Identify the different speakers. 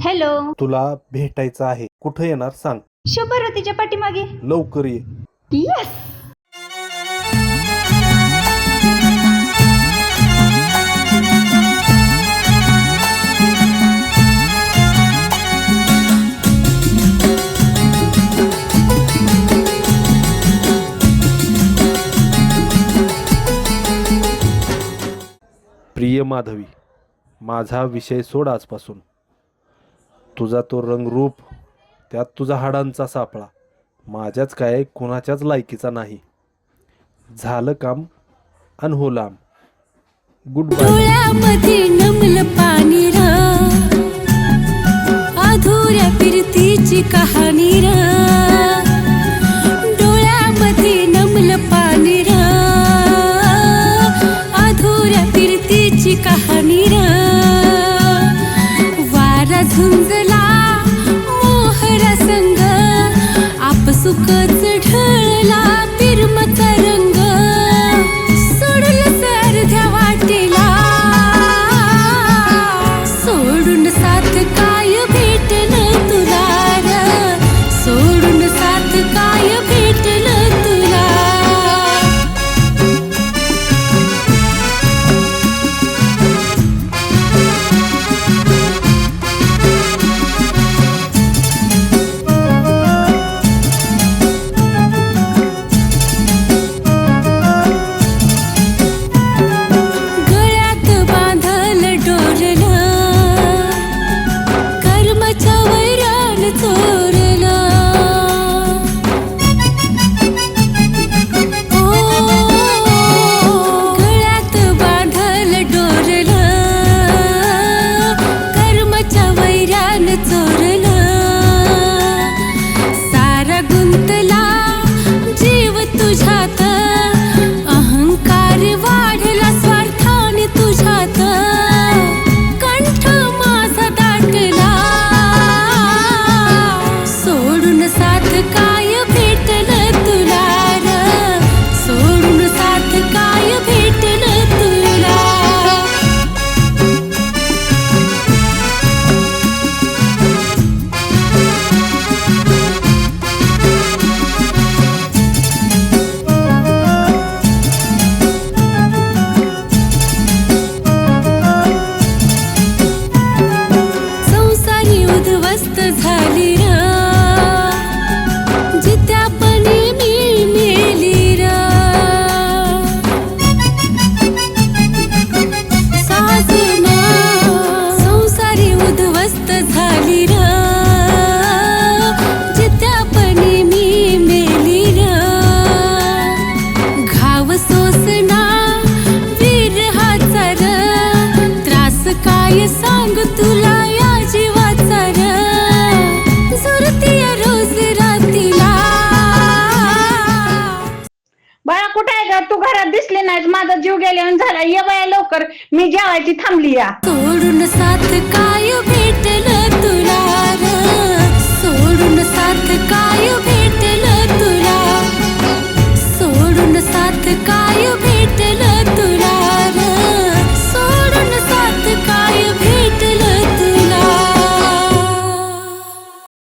Speaker 1: Hello
Speaker 2: तुला भेटायचं आहे. कुठं येणार सांग.
Speaker 1: शुभरतीच्या पाठीमागे.
Speaker 2: लवकर ये.
Speaker 1: यस
Speaker 2: प्रिय माधवी माझा विषय सोड आजपासून. तुझा तो रंगरूप त्यात तुझा हाडांचा सापळा माझ्याच काय कुणाच्याच लायकीचा नाही. झालं काम अन हो लांब. गुड बाय
Speaker 3: नमल पाणी अधुऱ्या फिरतीची कहाणी र. डोळ्यामध्ये नमल पाणी र अधुऱ्या फिरतीची कहाणी र. झुंजला मोहरा संग आप सुख tarım काय सांग तुला या जीवाचा र? जुरतीय रोज रातीला.
Speaker 1: बाळा कुठे आहे ग? तू घरात दिसली नाहीस. माझा जीव गेल्यावर झाला. ये बाया लवकर. मी जेवायची थांबली या.
Speaker 3: सोडून साथ काय भेटल